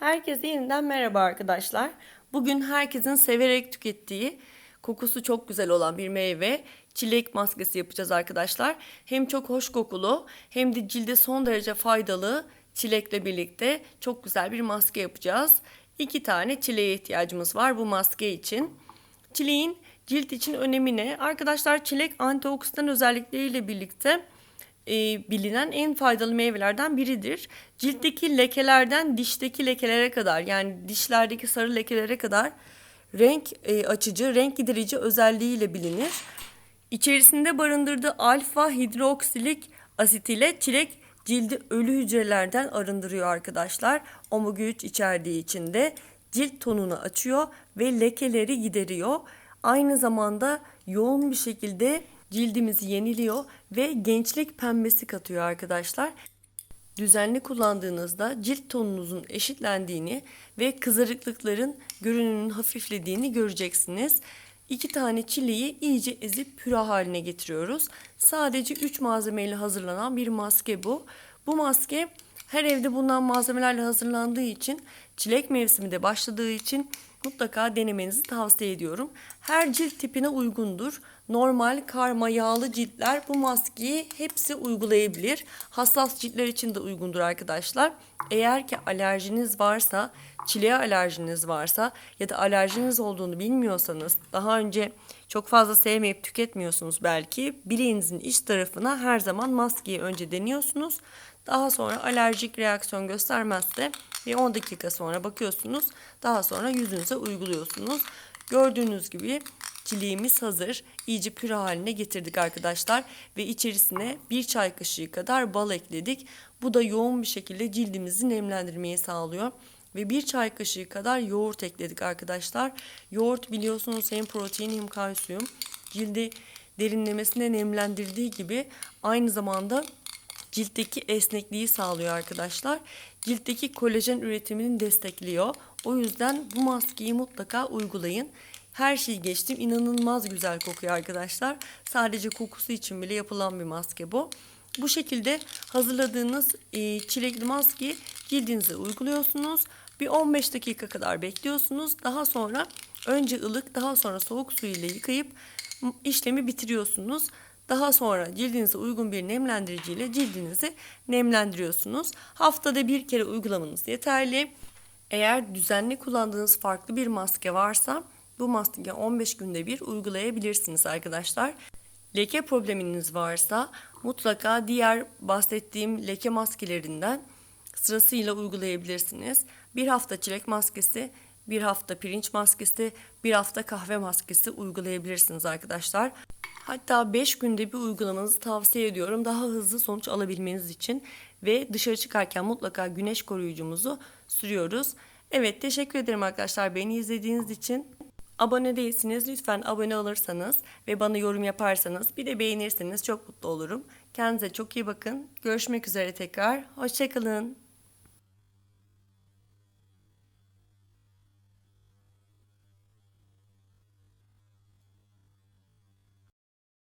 Herkese yeniden merhaba arkadaşlar. Bugün herkesin severek tükettiği, kokusu çok güzel olan bir meyve, çilek maskesi yapacağız arkadaşlar. Hem çok hoş kokulu hem de cilde son derece faydalı çilekle birlikte çok güzel bir maske yapacağız. İki tane çileğe ihtiyacımız var bu maske için. Çileğin cilt için önemi ne? Arkadaşlar çilek antioksidan özellikleriyle birlikte e, bilinen en faydalı meyvelerden biridir. Ciltteki lekelerden dişteki lekelere kadar yani dişlerdeki sarı lekelere kadar renk e, açıcı, renk giderici özelliğiyle bilinir. İçerisinde barındırdığı alfa hidroksilik asit ile çilek cildi ölü hücrelerden arındırıyor arkadaşlar. Omega 3 içerdiği için de cilt tonunu açıyor ve lekeleri gideriyor. Aynı zamanda yoğun bir şekilde cildimizi yeniliyor ve gençlik pembesi katıyor arkadaşlar. Düzenli kullandığınızda cilt tonunuzun eşitlendiğini ve kızarıklıkların görünümünün hafiflediğini göreceksiniz. İki tane çileği iyice ezip püre haline getiriyoruz. Sadece 3 malzemeyle hazırlanan bir maske bu. Bu maske her evde bulunan malzemelerle hazırlandığı için çilek mevsimi de başladığı için mutlaka denemenizi tavsiye ediyorum. Her cilt tipine uygundur. Normal, karma, yağlı ciltler bu maskeyi hepsi uygulayabilir. Hassas ciltler için de uygundur arkadaşlar. Eğer ki alerjiniz varsa, çileğe alerjiniz varsa ya da alerjiniz olduğunu bilmiyorsanız, daha önce çok fazla sevmeyip tüketmiyorsunuz belki. Bileğinizin iç tarafına her zaman maskeyi önce deniyorsunuz. Daha sonra alerjik reaksiyon göstermezse bir 10 dakika sonra bakıyorsunuz. Daha sonra yüzünüze uyguluyorsunuz. Gördüğünüz gibi çileğimiz hazır. İyice püre haline getirdik arkadaşlar. Ve içerisine bir çay kaşığı kadar bal ekledik. Bu da yoğun bir şekilde cildimizi nemlendirmeyi sağlıyor. Ve bir çay kaşığı kadar yoğurt ekledik arkadaşlar. Yoğurt biliyorsunuz hem protein hem kalsiyum. Cildi derinlemesine nemlendirdiği gibi aynı zamanda ciltteki esnekliği sağlıyor arkadaşlar. Ciltteki kolajen üretimini destekliyor. O yüzden bu maskeyi mutlaka uygulayın. Her şeyi geçtim. İnanılmaz güzel kokuyor arkadaşlar. Sadece kokusu için bile yapılan bir maske bu. Bu şekilde hazırladığınız e, çilekli maskeyi cildinize uyguluyorsunuz. Bir 15 dakika kadar bekliyorsunuz. Daha sonra önce ılık daha sonra soğuk su ile yıkayıp işlemi bitiriyorsunuz. Daha sonra cildinize uygun bir nemlendirici ile cildinizi nemlendiriyorsunuz. Haftada bir kere uygulamanız yeterli. Eğer düzenli kullandığınız farklı bir maske varsa bu maskeyi 15 günde bir uygulayabilirsiniz arkadaşlar. Leke probleminiz varsa mutlaka diğer bahsettiğim leke maskelerinden sırasıyla uygulayabilirsiniz. Bir hafta çilek maskesi, bir hafta pirinç maskesi, bir hafta kahve maskesi uygulayabilirsiniz arkadaşlar. Hatta 5 günde bir uygulamanızı tavsiye ediyorum. Daha hızlı sonuç alabilmeniz için ve dışarı çıkarken mutlaka güneş koruyucumuzu sürüyoruz. Evet teşekkür ederim arkadaşlar beni izlediğiniz için. Abone değilsiniz lütfen abone olursanız ve bana yorum yaparsanız bir de beğenirseniz çok mutlu olurum. Kendinize çok iyi bakın. Görüşmek üzere tekrar. Hoşçakalın.